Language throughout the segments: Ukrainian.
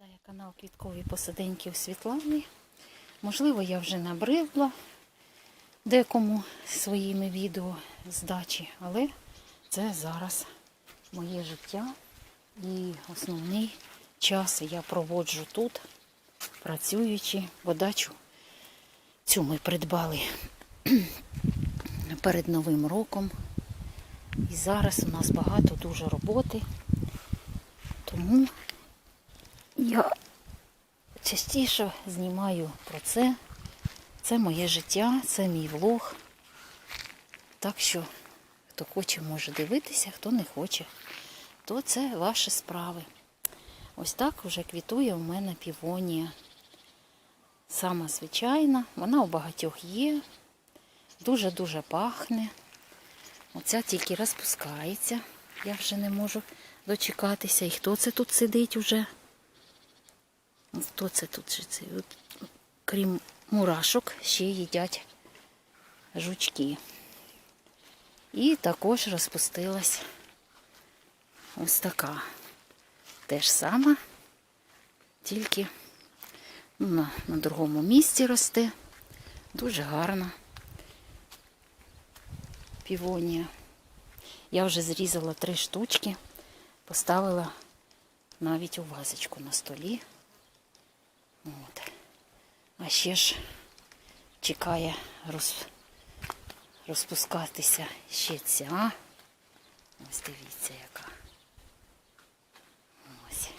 Вітаю канал Квіткові посаденьки у Світлани. Можливо, я вже набридла декому своїми відео з дачі, але це зараз моє життя і основний час я проводжу тут, працюючи, бо дачу цю ми придбали перед Новим роком. І зараз у нас багато дуже роботи. Тому я частіше знімаю про це. Це моє життя, це мій влог. Так що, хто хоче, може дивитися, хто не хоче, то це ваші справи. Ось так вже квітує у мене півонія. Сама звичайна, вона у багатьох є, дуже-дуже пахне. Оця тільки розпускається. Я вже не можу дочекатися. І хто це тут сидить уже? Хто це тут? же це? От, крім мурашок, ще їдять жучки. І також розпустилась ось така. Те ж саме, тільки ну, на, на другому місці росте. Дуже гарна півонія. Я вже зрізала три штучки, поставила навіть у вазочку на столі. От. А ще ж чекає роз... розпускатися ще ця. Ось дивіться яка. Ось.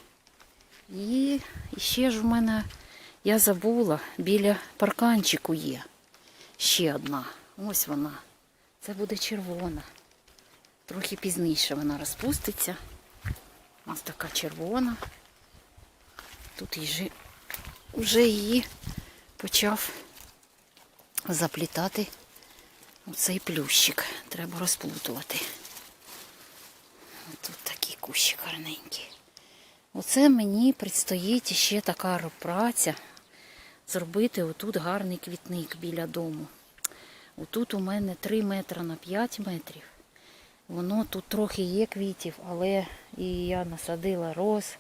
І ще ж в мене, я забула, біля парканчику є. Ще одна. Ось вона. Це буде червона. Трохи пізніше вона розпуститься. Ось така червона. Тут їжі вже її почав заплітати оцей плющик. Треба розплутувати. Тут такий кущик гарненький. Оце мені предстоїть ще така праця зробити отут гарний квітник біля дому. Отут у мене 3 метри на 5 метрів. Воно тут трохи є квітів, але і я насадила роз,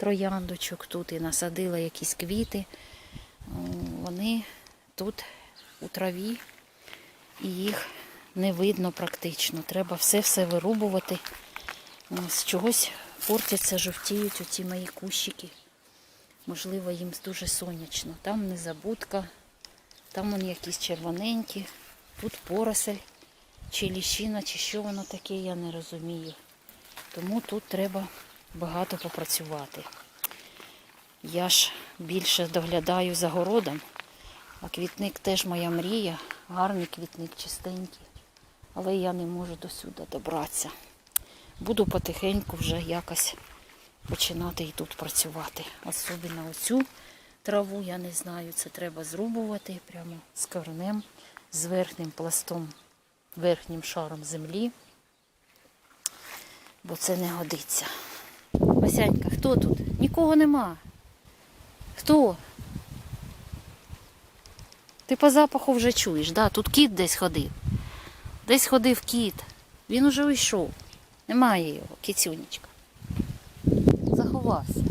трояндочок тут і насадила якісь квіти. Вони тут у траві і їх не видно практично. Треба все-все вирубувати. З чогось портяться, жовтіють оці мої кущики. Можливо, їм дуже сонячно. Там незабудка, там вони якісь червоненькі. Тут поросель, чи ліщина, чи що воно таке, я не розумію. Тому тут треба багато попрацювати. Я ж більше доглядаю за городом, а квітник теж моя мрія. Гарний квітник, чистенький. Але я не можу до сюди добратися. Буду потихеньку вже якось починати і тут працювати. Особливо оцю траву, я не знаю, це треба зрубувати прямо з корнем з верхнім пластом, верхнім шаром землі, бо це не годиться. Васянька, хто тут? Нікого нема. Хто? Ти по запаху вже чуєш, да? тут кіт десь ходив. Десь ходив кіт. Він уже уйшов. Немає його, кіцюнечка. Заховався.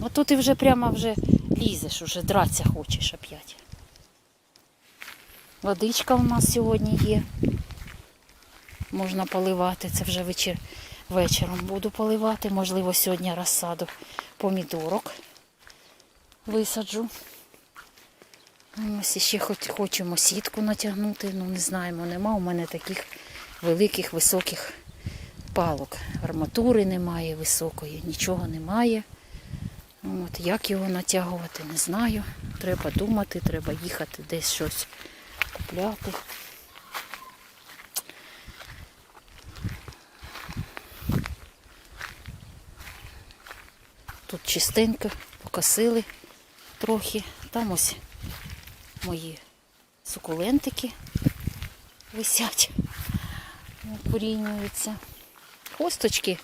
Ото ти вже прямо вже лізеш, уже драться хочеш опять. Водичка у нас сьогодні є. Можна поливати. Це вже вечір, вечором буду поливати. Можливо, сьогодні розсаду помідорок висаджу. Ось ще хоч, хочемо сітку натягнути, ну не знаємо, нема у мене таких великих високих палок. Арматури немає високої, нічого немає. От, Як його натягувати, не знаю. Треба думати, треба їхати десь щось купляти. Тут чистенько покосили трохи. Там ось мої сукулентики висять, порівнюються. Хосточки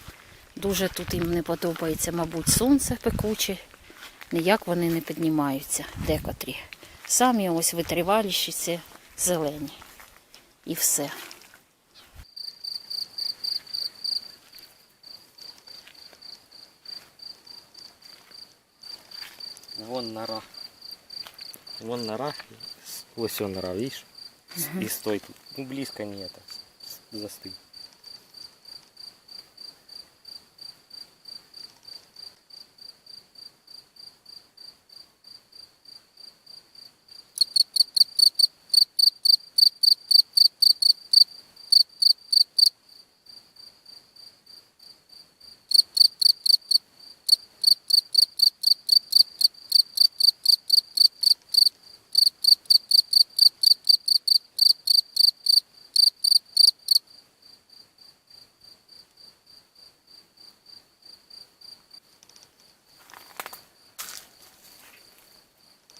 дуже тут їм не подобається, мабуть, сонце пекуче. Ніяк вони не піднімаються декотрі. Самі ось витриваліші це зелені. І все. Вон нора. Вон нора. Ось он нора, видишь? И стой тут. Ну, близко не это. Застынь.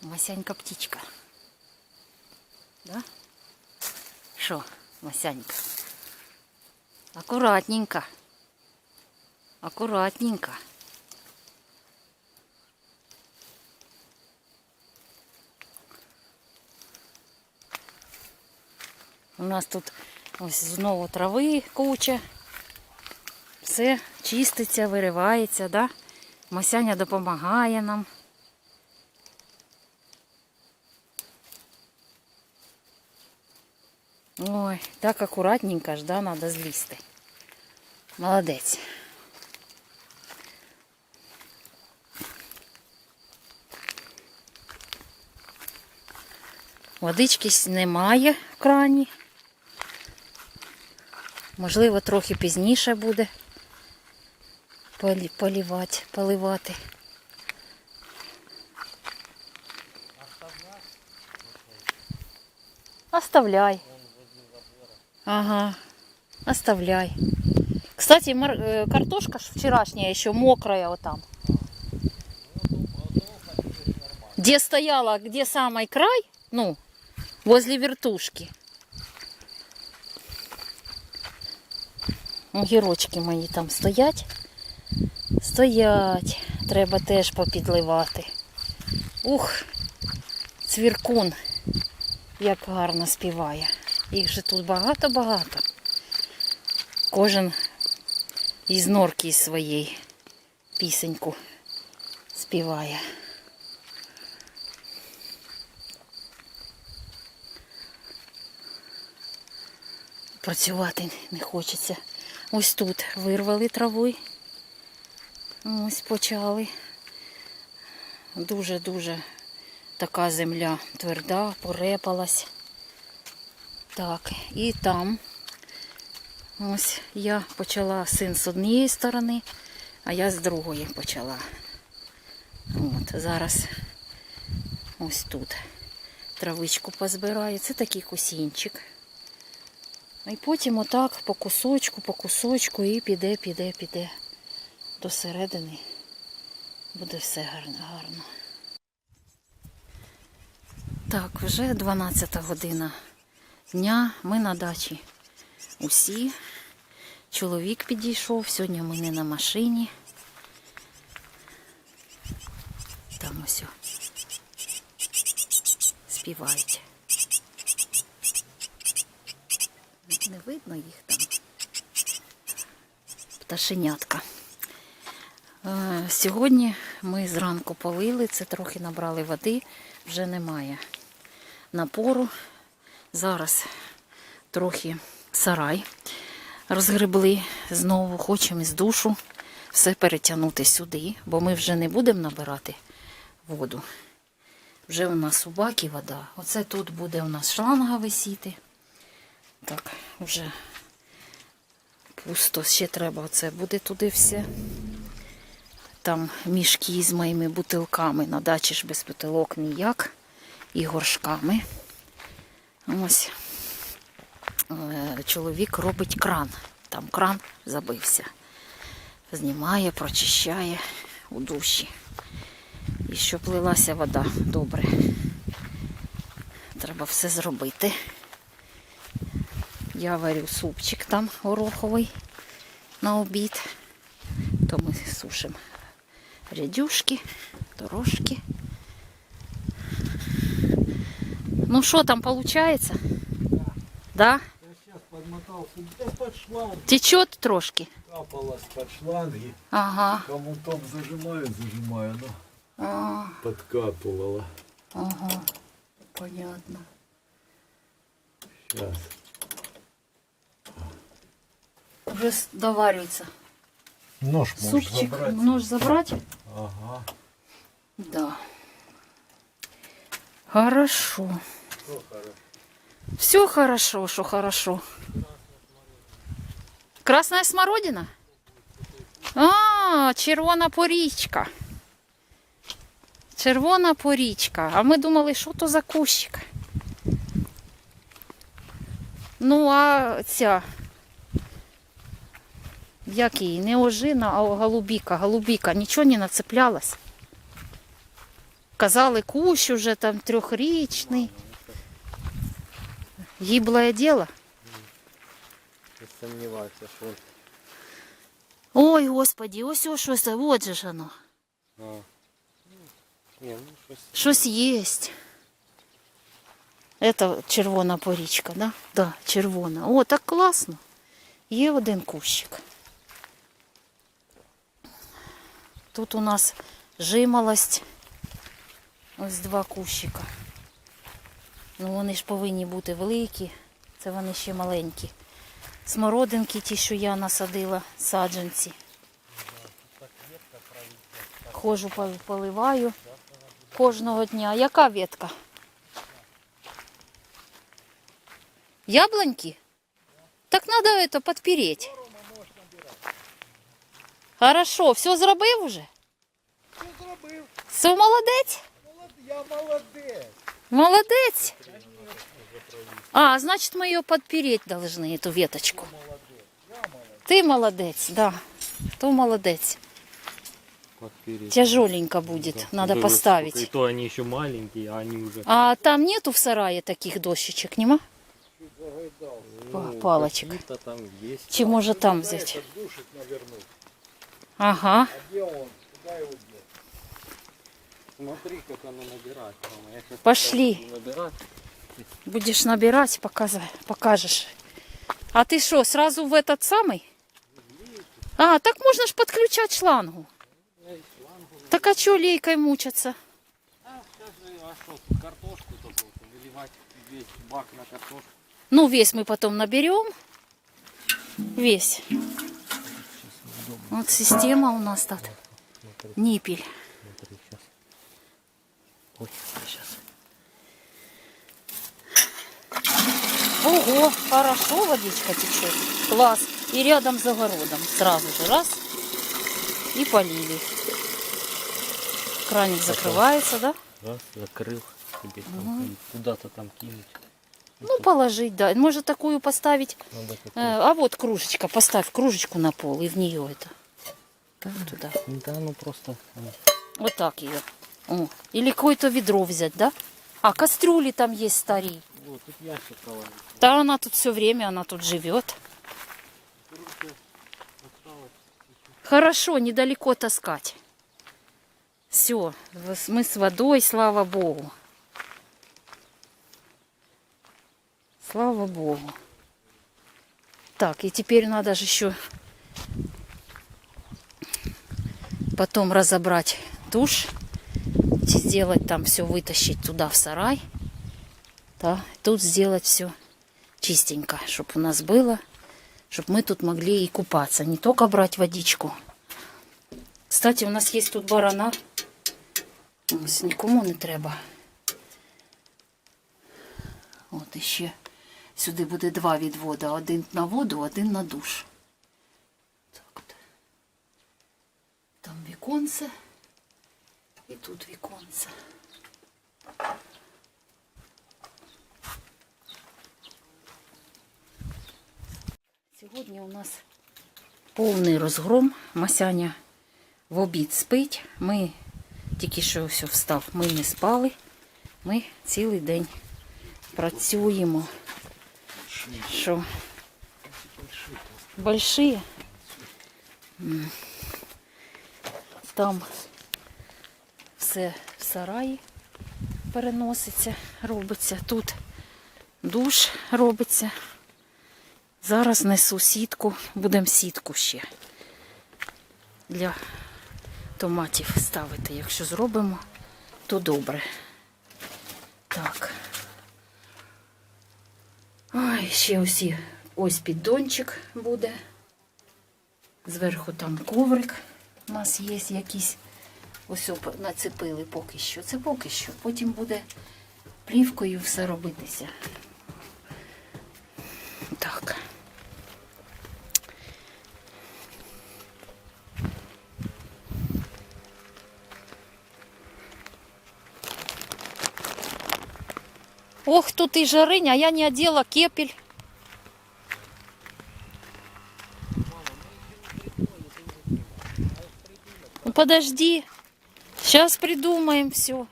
Масянька птичка. Да? Що, Масянька? Акуратненько. Акуратненько. У нас тут ось знову трави куча. Все чиститься, виривається, да? Масяня допомагає нам. Ой, так акуратненько ж, да, надо злізти. Молодець. Водички немає в крані. Можливо, трохи пізніше буде полівати, поливати. Оставляй. Ага, оставляй. Кстати, э, картошка вчерашняя еще мокрая вот там. Где стояла, где самый край, ну, возле вертушки. Огірочки мої там стоять. Стоять. Треба теж попідливати. Ух, цвіркун, як гарно співає. Їх же тут багато-багато. Кожен із норки своєї пісеньку співає. Працювати не хочеться. Ось тут вирвали трави. Ось почали. Дуже-дуже така земля тверда, порепалась. Так, і там ось я почала син з однієї сторони, а я з другої почала. От, зараз ось тут травичку позбираю. Це такий кусінчик. І потім отак по кусочку, по кусочку і піде, піде, піде до середини. Буде все гарно, гарно. Так, вже 12 година дня. Ми на дачі усі. Чоловік підійшов, сьогодні ми не на машині. Там ось співають. Не видно їх там. Пташенятка. Е, Сьогодні ми зранку полили, це трохи набрали води, вже немає напору. Зараз трохи сарай розгребли знову, хочемо із душу все перетягнути сюди, бо ми вже не будемо набирати воду. Вже у нас у бакі вода. Оце тут буде у нас шланга висіти. Так, вже пусто, ще треба оце буде туди все. Там мішки з моїми бутилками. На дачі ж без бутилок ніяк. І горшками. Ось. Е, Чоловік робить кран. Там кран забився. Знімає, прочищає у душі. І щоб лилася вода добре. Треба все зробити. Я варю супчик там гороховий на обід. То ми сушимо рядюшки, дорожки. Ну що там виходить? Да? Я сейчас подмотал да под шланг, Течет трошки. капалось под шланг, и Ага. кому топ зажимаю, зажимаю, но А, подкапывала. ага, понятно. Сейчас. Вже с- доварюється. Нож можешь Супчик, забрать. нож забрати? Ага. Да. Хорошо. Все хорошо, что хорошо. Красная смородина? А, червона порічка. Червона порічка. А ми думали, що то за кущик. Ну, а ця. Як її? Не ожина, а голубіка. Голубіка. Нічого не нацеплялась. Казали, кущ уже там трьохрічний. Гиблое дело. Не сомневался, что он... Ой, господі, ось ось щось, от же ж воно. А. Не, ну щось. Щось єсть. Это червона порічка, да? Да, червона. О, так класно. Є один кущик. Тут у нас жимолость. Ось два кущика. Ну вони ж повинні бути великі. Це вони ще маленькі. Смородинки, ті, що я насадила, саджанці. Хожу, поливаю кожного дня. Яка ветка? Яблоньки? Так надо это подпереть. Хорошо, все зробив уже? Що зробив? Все молодець? Я молодець. Молодець. А, значит, мы ее подпереть должны, эту веточку. Ты молодец, да. То молодец. Подпереть. Тяжеленько будет, Да. надо Было поставить. И то они еще маленькие, а они уже... А там нету в сарае таких дощечек, нема? Ну, палочек. там есть. Чи може там взять? навернуть? Ага. А где он? Куда его? Смотри, как оно набирает. Пошли. Будешь набирать, показывай, покажешь. А ты что, сразу в этот самый? А, так можно ж подключать шлангу. Так а что лейкой мучаться? А, сейчас же, а что, картошку только вот выливать весь бак на картошку. Ну, весь мы потом наберем. Весь. Вот система у нас тут. Ниппель. Ой, сейчас. Ого, хорошо водичка течет. Класс. И рядом с огородом. Сразу же раз. И полили. Краник закрывается, да? Раз, закрыл. Там и куда-то там кинуть. Ну, положить, да. Может, такую поставить. Надо Э, а вот кружечка. Поставь кружечку на пол и в нее это. Туда. Да, ну просто... Вот так ее. О. Или какое-то ведро взять, да? А, кастрюли там есть старые. Вот, тут ящик. Да, она тут все время, она тут живет. Хорошо, недалеко таскать. Все, мы с водой, слава Богу. Слава Богу. Так, и теперь надо же еще потом разобрать душ, сделать там все, вытащить туда в сарай. Да, тут сделать все чистенько, чтобы у нас было, чтобы мы тут могли и купаться, не только брать водичку. Кстати, у нас есть тут барана. Ось нікому не треба. От іще сюди буде два відвода. Один на воду, один на душ. Так от. Там віконце. І тут віконце. Сьогодні у нас повний розгром. Масяня в обід спить. Ми тільки що все встав. Ми не спали. Ми цілий день працюємо. Що? Большие. Там все в сараї переноситься, робиться. Тут душ робиться. Зараз несу сітку, будемо сітку ще для томатів ставити. Якщо зробимо, то добре. Так. Ой, ще усі ось піддончик буде. Зверху там коврик у нас є якийсь. Ось нацепили поки що. Це поки що. Потім буде плівкою все робитися. Так. Ох, тут и жарынь, а я не одела кепель. Ну подожди, сейчас придумаем все.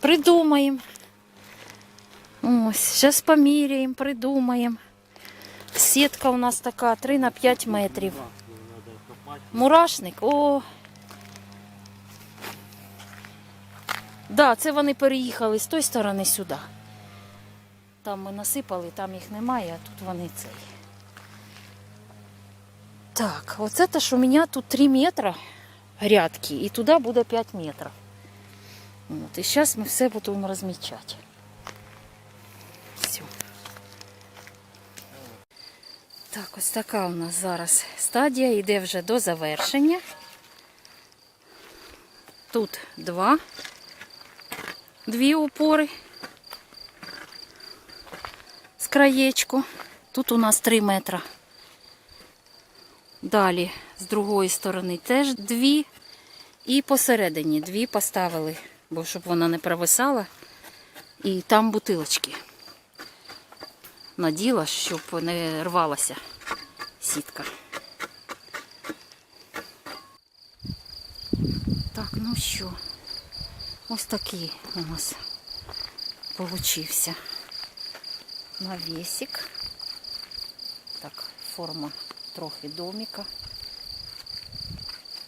Придумаем. Ось, сейчас поміряємо, придумаємо. Сітка у нас така 3 на 5 метрів. Мурашник, о. Да, це вони переїхали з тої сторони сюди. Там ми насипали, там їх немає, а тут вони цей. Так, оце те, що у мене тут 3 метри грядки, і туди буде 5 метрів. От, і зараз ми все будемо розмічати. Все. Так, ось така у нас зараз стадія йде вже до завершення. Тут два, дві опори з краєчку. Тут у нас 3 метри. Далі з другої сторони теж дві. І посередині дві поставили, бо щоб вона не провисала. І там бутилочки наділа, щоб не рвалася сітка. Так, ну що, ось такий у нас получився навісик. Так, форма трохи доміка.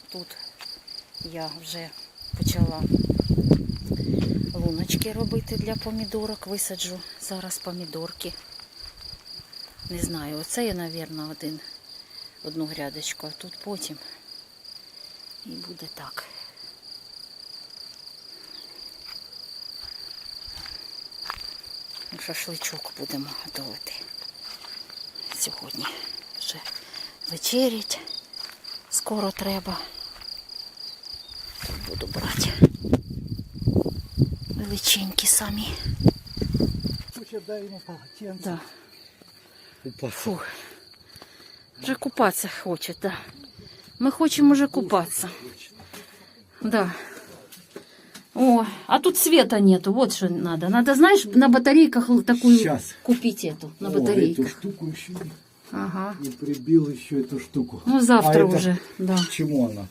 Тут я вже почала луночки робити для помідорок. Висаджу зараз помідорки. Не знаю, оце я, мабуть, один, одну грядочку, а тут потім. І буде так. Шашличок будемо готувати сьогодні. Вже вечерять. Скоро треба. Буду брати. Величенькі самі. Слушай, дай ему полотенце. Да. Купаться. Фух. Вже купатися хоче, да. Ми хочемо вже купатися. Да. О, а тут света нету, вот что надо. Надо, знаешь, на батарейках такую Щас. купить эту, на О, батарейках. эту штуку еще Ага. и прибил еще эту штуку. Ну, завтра А это уже, да. К чему она?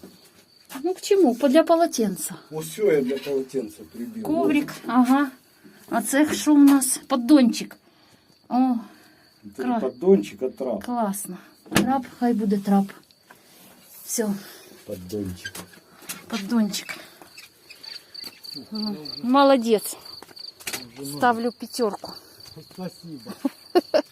Ну, к чему? По- Для полотенца. Все я для полотенца прибил. Коврик, ага. А це що у нас? Поддончик. О, Кра- Поддончик от трап. класно. Трап, хай буде трап. Все, Поддончик. поддончик. Ну, Молодець. Ставлю пятерку. Спасибо.